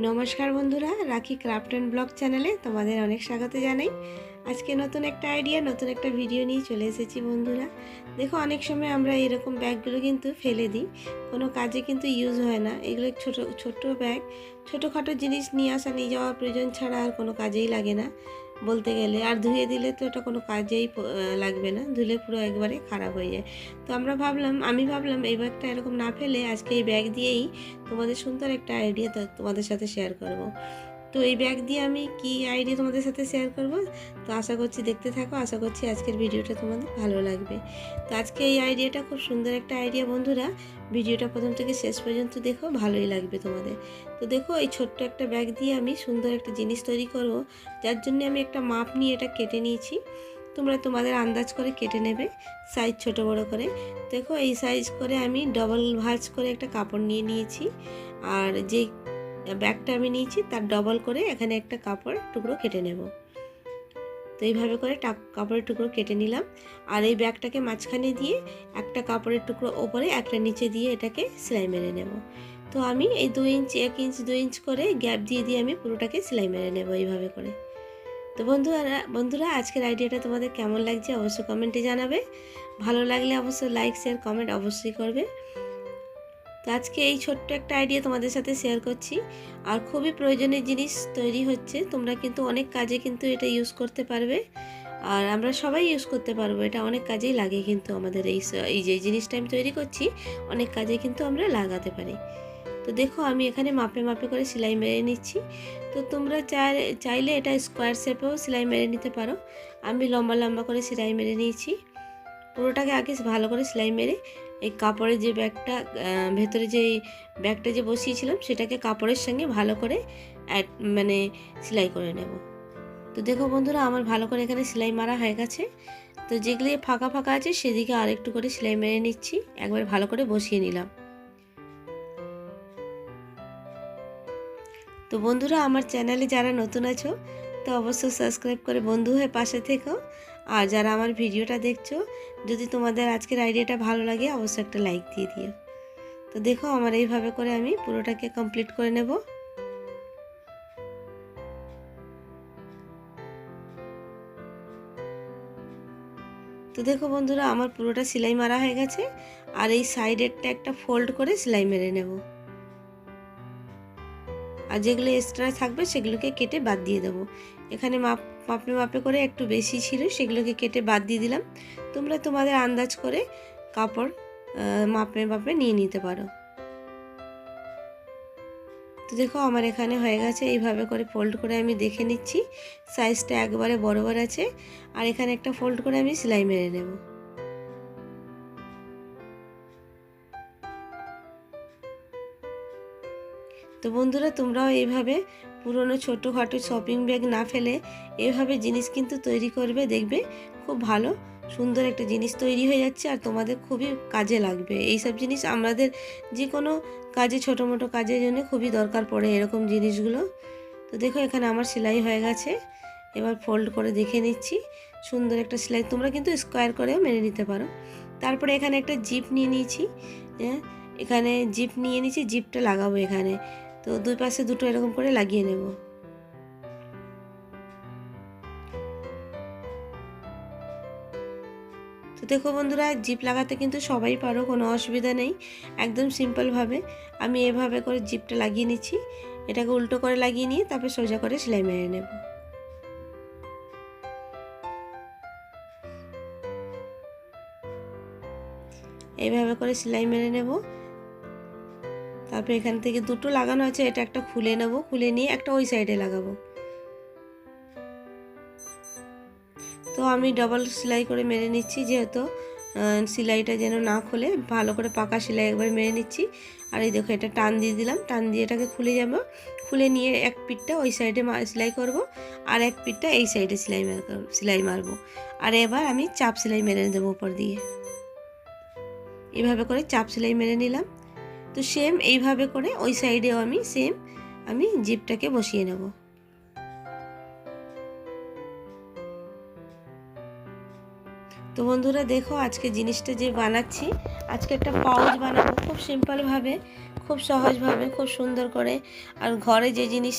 নমস্কার বন্ধুরা, রাখি ক্রাফট অ্যান্ড ব্লগ চ্যানেলে তোমাদের অনেক স্বাগত জানাই। আজকে নতুন একটা আইডিয়া নতুন একটা ভিডিও নিয়ে চলে এসেছি বন্ধুরা। দেখো, অনেক সময় আমরা এরকম ব্যাগগুলো কিন্তু ফেলে দিই। কোনো কাজে কিন্তু ইউজ হয় না। এগুলো ছোট ছোট ব্যাগ। ছোটোখাটো জিনিস নিয়ে আসা, নিয়ে যাওয়ার প্রয়োজন ছাড়া আর কোনো কাজেই লাগে না। বলতে গেলে। আর ধুয়ে দিলে তো এটা কোনো কাজেই লাগবে না। ধুলে পুরো একবারে খারাপ হয়ে যায়। তো আমরা ভাবলাম, আমি ভাবলাম এই ব্যাগটা এরকম না ফেলে আজকে এই ব্যাগ দিয়েই তোমাদের সুন্দর একটা আইডিয়া তোমাদের সাথে শেয়ার করব। তো এই ব্যাগ দিয়ে আমি কি আইডিয়া তোমাদের সাথে শেয়ার করব? তো আশা করছি দেখতে থাকো, আশা করছি আজকের ভিডিওটা তোমাদের ভালো লাগবে। তো আজকে এই আইডিয়াটা খুব সুন্দর একটা আইডিয়া বন্ধুরা, ভিডিওটা প্রথম থেকে শেষ পর্যন্ত দেখো, ভালোই লাগবে তোমাদের। তো দেখো, এই ছোট্ট একটা ব্যাগ দিয়ে আমি সুন্দর একটা জিনিস তৈরি করব, যার জন্য আমি একটা মাপ নিয়ে এটা কেটে নিয়েছি। তোমরা তোমাদের আন্দাজ করে কেটে নেবে সাইজ ছোট বড় করে। দেখো, এই সাইজ করে আমি ডবল ভাঁজ করে একটা কাপড় নিয়ে নিয়েছি। আর যে ব্যাগটা আমি নিয়েছি, তার ডবল করে এখানে একটা কাপড় টুকরো কেটে নেব। তো এইভাবে করে কাপড়ের টুকরো কেটে নিলাম। আর এই ব্যাগটাকে মাঝখানে দিয়ে একটা কাপড়ের টুকরো ওপরে, একটা নিচে দিয়ে এটাকে সেলাই মেরে নেব। তো আমি এই দু ইঞ্চ, এক ইঞ্চ দু ইঞ্চ করে গ্যাপ দিয়ে দিয়ে আমি পুরোটাকে সেলাই মেরে নেব এইভাবে করে। তো বন্ধুরা বন্ধুরা, আজকের আইডিয়াটা তোমাদের কেমন লাগছে অবশ্যই কমেন্টে জানাবে। ভালো লাগলে অবশ্যই লাইক শেয়ার কমেন্ট অবশ্যই করবে। তো আজকে এই ছোট্ট একটা আইডিয়া তোমাদের সাথে শেয়ার করছি। আর খুবই প্রয়োজনীয় জিনিস তৈরি হচ্ছে, তোমরা কিন্তু অনেক কাজে কিন্তু এটা ইউজ করতে পারবে। আর আমরা সবাই ইউজ করতে পারব, এটা অনেক কাজেই লাগে কিন্তু আমাদের এই এই যে জিনিসটা আমি তৈরি করছি, অনেক কাজে কিন্তু আমরা লাগাতে পারি। তো দেখো, আমি এখানে মাপে মাপে করে সেলাই মেরে নিচ্ছি। তো তোমরা চাইলে চাইলে এটা স্কোয়ার শেপেও সেলাই মেরে নিতে পারো। আমি লম্বা লম্বা করে সেলাই মেরে নিয়েছি। পুরোটাকে আগে ভালো করে সেলাই মেরে এই কাপড়ের যে ব্যাগটা ভেতরে যে ব্যাগটা যে বসিয়েছিলাম, সেটাকে কাপড়ের সঙ্গে ভালো করে মানে সেলাই করে নেব। তো দেখো বন্ধুরা, আমার ভালো করে এখানে সেলাই মারা হয়ে গেছে। তো যেগুলি ফাঁকা ফাঁকা আছে, সেদিকে আরেকটু করে সেলাই মেরে নিচ্ছি। একবার ভালো করে বসিয়ে নিলাম। তো বন্ধুরা, আমার চ্যানেলে যারা নতুন আছো, তো অবশ্যই সাবস্ক্রাইব করে বন্ধু হয়ে পাশে থেকো। আর যারা আমার ভিডিওটা দেখছ, যদি তোমাদের আজকের আইডিয়াটা ভালো লাগে, অবশ্যই একটা লাইক দিয়ে দিও। তো দেখো, আমার এইভাবে করে আমি পুরোটাকে কমপ্লিট করে নেব। তো দেখো বন্ধুরা, আমার পুরোটা সেলাই মারা হয়ে গেছে। আর এই সাইডেরটা একটা ফোল্ড করে সেলাই মেরে নেব। আর যেগুলো এক্সট্রা থাকবে, সেগুলোকে কেটে বাদ দিয়ে দেবো। এখানে মাপ মাপে মাপে করে একটু বেশি ছিল, সেগুলোকে কেটে বাদ দিয়ে দিলাম। তোমরা তোমাদের আন্দাজ করে কাপড় মাপে মাপে নিয়ে নিতে পারো। তো দেখো আমার এখানে হয়ে গেছে, এইভাবে করে ফোল্ড করে আমি দেখে নিচ্ছি। সাইজটা একবারে বরাবর আছে, আর এখানে একটা ফোল্ড করে আমি সেলাই মেরে নেব। তো বন্ধুরা তোমরাও এইভাবে পুরনো ছোটোখাটো শপিং ব্যাগ না ফেলে এভাবে জিনিস কিন্তু তৈরি করবে, দেখবে খুব ভালো, সুন্দর একটা জিনিস তৈরি হয়ে যাচ্ছে আর তোমাদের খুবই কাজে লাগবে। এইসব জিনিস আমাদের যে কোনো কাজে ছোটো মোটো কাজের জন্য খুবই দরকার পড়ে এরকম জিনিসগুলো। তো দেখো এখানে আমার সেলাই হয়ে গেছে, এবার ফোল্ড করে দেখে নিচ্ছি, সুন্দর একটা সেলাই, তোমরা কিন্তু স্কোয়ার করেও মেনে নিতে পারো। তারপরে এখানে একটা জিপ নিয়ে নিয়েছি হ্যাঁ এখানে জিপ নিয়ে নিয়েছি জিপটা লাগাবো এখানে। তো দুই পাশে দুটো এরকম করে লাগিয়ে নেব। তো দেখো বন্ধুরা, জিপ লাগাতে কিন্তু সবাই পারো, কোনো অসুবিধা নেই। একদম সিম্পলভাবে আমি এভাবে করে জিপটা লাগিয়ে নিচ্ছি। এটাকে উল্টো করে লাগিয়ে নিয়ে তারপর সোজা করে সেলাই মেরে নেব। এইভাবে করে সেলাই মেরে নেব। তারপর এখান থেকে দুটো লাগানো আছে, এটা একটা খুলে নেব, খুলে নিয়ে একটা ওই সাইডে লাগাবো। তো আমি ডবল সেলাই করে মেরে নিচ্ছি যেহেতু সেলাইটা যেন না খুলে, ভালো করে পাকা সেলাই একবার মেরে নিচ্ছি। আর এই দেখো, এটা টান দিয়ে দিলাম, টান দিয়ে এটাকে খুলে যাব, খুলে নিয়ে এক পিঠটা ওই সাইডে সেলাই করব, আর এক পিঠটা এই সাইডে সেলাই মার সেলাই মারবো। আর এবার আমি চাপ সেলাই মেরে দেবো উপর দিয়ে। এভাবে করে চাপ সেলাই মেরে নিলাম। তো সেম এইভাবে করে ওই সাইডেও আমি সেম আমি জিপটাকে বসিয়ে নেব। তো বন্ধুরা দেখো আজকে জিনিসটা যে বানাচ্ছি, আজকে একটা পাউচ বানাবো খুব সিম্পলভাবে খুব সহজভাবে খুব সুন্দর করে। আর ঘরে যে জিনিস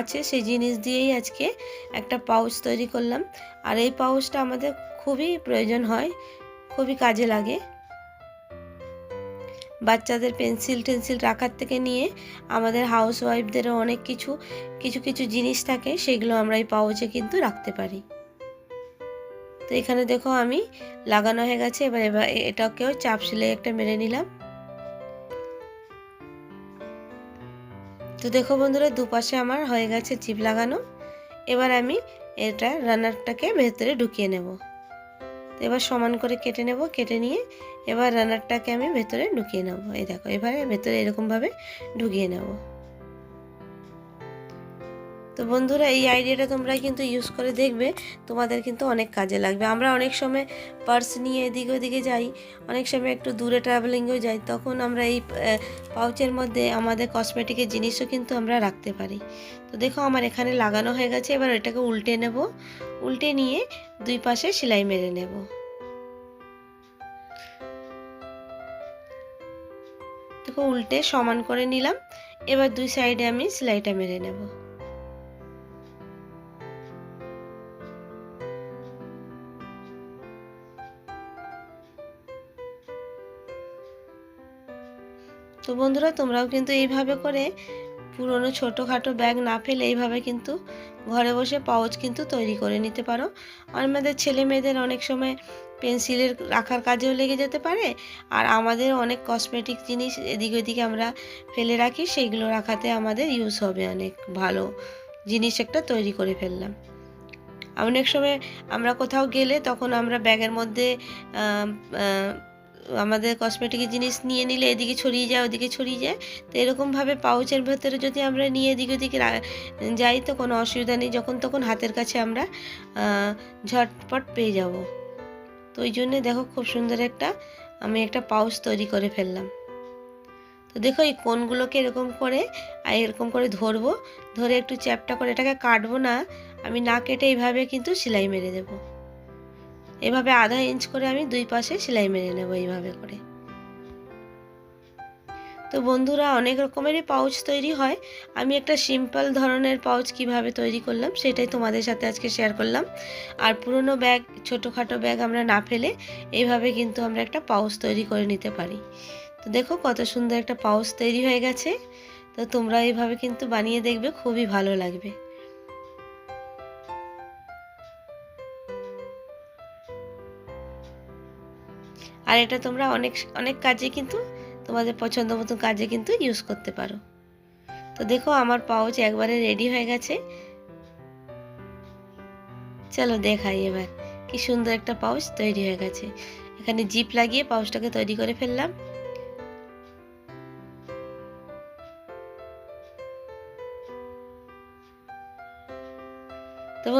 আছে সেই জিনিস দিয়েই আজকে একটা পাউচ তৈরি করলাম। আর এই পাউচটা আমাদের খুবই প্রয়োজন হয়, খুবই কাজে লাগে। বাচ্চাদের পেন্সিল টেন্সিল রাখার থেকে নিয়ে আমাদের হাউস ওয়াইফদেরও অনেক কিছু কিছু কিছু জিনিস থাকে, সেগুলো আমরা এই পাউচে কিন্তু রাখতে পারি। তো এখানে দেখো আমি লাগানো হয়ে গেছে, এবার এবার এটাকেও চাপ সেলাই একটা মেরে নিলাম। তো দেখো বন্ধুরা, দুপাশে আমার হয়ে গেছে চিপ লাগানো। এবার আমি এটা রানারটাকে ভেতরে ঢুকিয়ে নেব। তো এবার সমান করে কেটে নেব, কেটে নিয়ে এবার রানারটাকে আমি ভেতরে ঢুকিয়ে নেব। এই দেখো, এবারে ভেতরে এরকমভাবে ঢুকিয়ে নেব। তো বন্ধুরা, এই আইডিয়াটা তোমরা কিন্তু ইউজ করে দেখবে। তোমাদের কিন্তু অনেক কাজে লাগবে। আমরা অনেক সময় পার্স নিয়ে এদিকে ওদিকে যাই, অনেক সময় একটু দূরে ট্রাভেলিংয়েও যাই, তখন আমরা এই পাউচের মধ্যে আমাদের কসমেটিকের জিনিসও কিন্তু আমরা রাখতে পারি। তো দেখো, আমার এখানে লাগানো হয়ে গেছে, এবার এটাকে উল্টে নেব। উল্টে নিয়ে দুই পাশে সেলাই মেরে নেব। দেখো, উল্টে সমান করে নিলাম। এবার দুই সাইডে আমি সেলাইটা মেরে নেব। তো বন্ধুরা, তোমরাও কিন্তু এইভাবে করে পুরনো ছোটোখাটো ব্যাগ না ফেলে এইভাবে কিন্তু ঘরে বসে পাউচ কিন্তু তৈরি করে নিতে পারো। আর আমাদের ছেলে মেয়েদের অনেক সময় পেন্সিলের রাখার কাজেও লেগে যেতে পারে। আর আমাদের অনেক কসমেটিক জিনিস এদিক ওদিকে আমরা ফেলে রাখি, সেইগুলো রাখাতে আমাদের ইউজ হবে অনেক ভালো জিনিস একটা তৈরি করে ফেললাম। অনেক সময় আমরা কোথাও গেলে তখন আমরা ব্যাগের মধ্যে আমাদের কসমেটিকের জিনিস নিয়ে নিলে এদিকে ছড়িয়ে যায়, ওদিকে ছড়িয়ে যায়। তো এরকমভাবে পাউচের ভেতরে যদি আমরা নিয়ে এদিক ওদিকে যাই, তো কোনো অসুবিধা নেই। যখন তখন হাতের কাছে আমরা ঝটপট পেয়ে যাব। তো ওই জন্যে দেখো খুব সুন্দর একটা, আমি একটা পাউচ তৈরি করে ফেললাম। তো দেখো এই কোনগুলোকে এরকম করে আর এরকম করে ধরবো। ধরে একটু চ্যাপটা করে এটাকে কাটবো না, আমি না কেটে এইভাবে কিন্তু সেলাই মেরে দেবো। এভাবে আধা ইঞ্চ করে আমি দুই পাশে সেলাই মেরে নেব এইভাবে করে। তো বন্ধুরা, অনেক রকমেরই পাউচ তৈরি হয়। আমি একটা সিম্পল ধরনের পাউচ কীভাবে তৈরি করলাম সেটাই তোমাদের সাথে আজকে শেয়ার করলাম। আর পুরনো ব্যাগ ছোটোখাটো ব্যাগ আমরা না ফেলে এইভাবে কিন্তু আমরা একটা পাউচ তৈরি করে নিতে পারি। তো দেখো কত সুন্দর একটা পাউচ তৈরি হয়ে গেছে। তো তোমরা এইভাবে কিন্তু বানিয়ে দেখবে, খুবই ভালো লাগবে। আর এটা তোমরা অনেক অনেক কাজে কিন্তু তোমাদের পছন্দ মতো কাজে কিন্তু ইউজ করতে পারো। তো দেখো আমার পাউচ একবারে রেডি হয়ে গেছে। চলো দেখাই এবার, কি সুন্দর একটা পাউচ তৈরি হয়ে গেছে। এখানে জিপ লাগিয়ে পাউচটাকে তৈরি করে ফেললাম।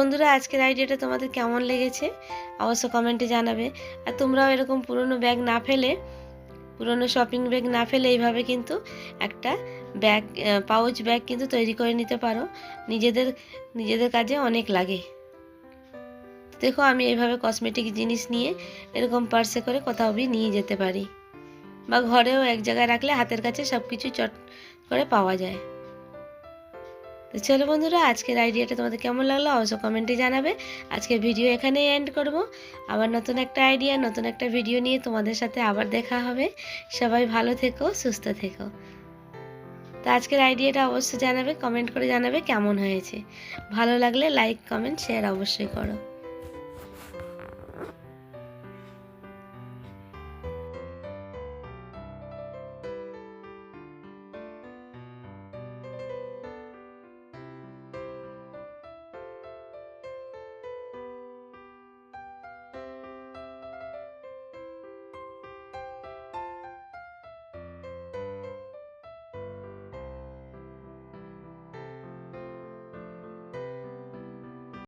বন্ধুরা, আজকের আইডিয়াটা তোমাদের কেমন লেগেছে অবশ্য কমেন্টে জানাবে। আর তোমরাও এরকম পুরনো ব্যাগ না ফেলে, পুরনো শপিং ব্যাগ না ফেলে এইভাবে কিন্তু একটা ব্যাগ পাউচ ব্যাগ কিন্তু তৈরি করে নিতে পারো। নিজেদের নিজেদের কাজে অনেক লাগে। দেখো, আমি এইভাবে কসমেটিক জিনিস নিয়ে এরকম পার্সে করে কোথাও নিয়ে যেতে পারি। বা ঘরেও এক জায়গায় রাখলে হাতের কাছে সব কিছু চট করে পাওয়া যায়। তো চলো বন্ধুরা, আজকের আইডিয়াটা তোমাদের কেমন লাগল অবশ্য কমেন্টে জানাবে। আজকে ভিডিও এখানেই এন্ড করব। আবার নতুন একটা আইডিয়া নতুন একটা ভিডিও নিয়ে তোমাদের সাথে আবার দেখা হবে। সবাই ভালো থেকো, সুস্থ থেকো। তো আজকের আইডিয়াটা অবশ্যই জানাবে কমেন্ট করে জানাবে কেমন হয়েছে। ভালো লাগলে লাইক কমেন্ট শেয়ার অবশ্যই করো।